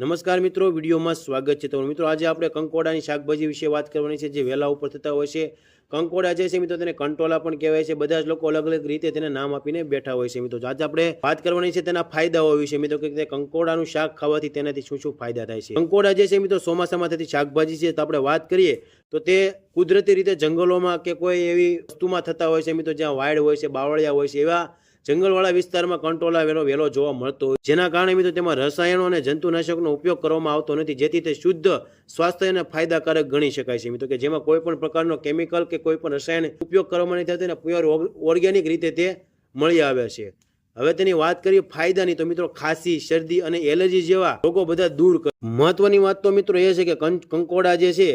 નમસ્કાર મિત્રો, વિડીયોમાં સ્વાગત છે તો મિત્રો, આજે આપણે કંકોડાની શાકભાજી વિશે વાત કરવાની છે, જે વેલા ઉપર થતા હોય છે. કંકોડા જે છે મિત્રો, તેને કંટોલા પણ કહેવાય છે. બધા જ લોકો અલગ અલગ રીતે તેને નામ આપીને બેઠા હોય છે મિત્રો. આજે આપણે વાત કરવાની છે તેના ફાયદાઓ વિશે. મિત્રો, કે કંકોડાનું શાક ખાવાથી તેનાથી શું શું ફાયદા થાય છે. કંકોડા જે છે મિત્રો ચોમાસામાં થતી શાકભાજી છે, તો આપણે વાત કરીએ, તો તે કુદરતી રીતે જંગલોમાં કે કોઈ એવી વસ્તુમાં થતા હોય છે મિત્રો, જ્યાં વાડ હોય છે, બાવળિયા હોય છે, એવા જંગલવાળા વિસ્તારમાં કંટોલા વેલો વેલો જોવા મળતો જેના કારણે મિત્રો તેમાં રસાયણો અને જંતુનાશકનો ઉપયોગ કરવામાં આવતો નથી, જેથી તે શુદ્ધ સ્વાસ્થ્ય અને ફાયદાકારક ગણી શકાય છે. મિત્રો કે જેમાં કોઈ પણ પ્રકારનો કેમિકલ કે કોઈ પણ રસાયણ ઉપયોગ કરવામાં નહીં થતો અને પ્યોર ઓર્ગેનિક રીતે તે મળી આવે છે. હવે તેની વાત કરીએ ફાયદાની, તો મિત્રો ખાંસી, શરદી અને એલર્જી જેવા રોગો બધા દૂર કરે મહત્વની વાત તો મિત્રો એ છે કં- કંકોડા જે છે,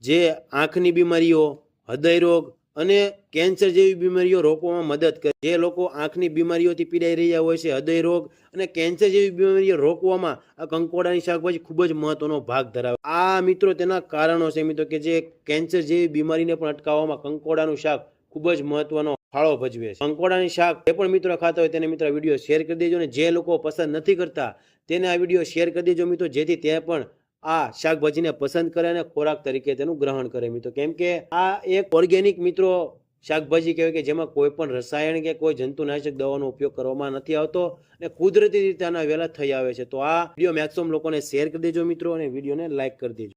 જે આંખની બીમારીઓ, હૃદય રોગ અને કેન્સર જેવી બીમારીઓ રોકવામાં મદદ કરે. જે લોકો આંખની બીમારીઓથી પીડાઈ રહ્યા હોય છે, હૃદય રોગ અને કેન્સર જેવી બીમારીઓ રોકવામાં આ કંકોડાની શાકભાજી ખૂબ જ મહત્વનો ભાગ ધરાવે. આ મિત્રો તેના કારણો છે મિત્રો કે જે કેન્સર જેવી બીમારીને પણ અટકાવવામાં કંકોડાનું શાક ખૂબ જ મહત્વનો ફાળો ભજવે છે. કંકોડાની શાક જે પણ મિત્રો ખાતા હોય તેને મિત્રો વીડિયો શેર કરી દેજો અને જે લોકો પસંદ નથી કરતા તેને આ વીડિયો શેર કરી દેજો મિત્રો, જેથી તે પણ આ શાકભાજીને પસંદ કરે અને ખોરાક તરીકે તેનું ગ્રહણ કરે. મિત્રો, કેમ કે આ એક ઓર્ગેનિક મિત્રો શાકભાજી કહેવાય કે જેમાં કોઈ પણ રસાયણ કે કોઈ જંતુનાશક દવાનો ઉપયોગ કરવામાં નથી આવતો અને કુદરતી રીતે આના વહેલા થઈ આવે છે. તો આ વીડિયો મેક્સિમમ લોકોને શેર કરી દેજો મિત્રો અને વિડીયોને લાઇક કરી દેજો.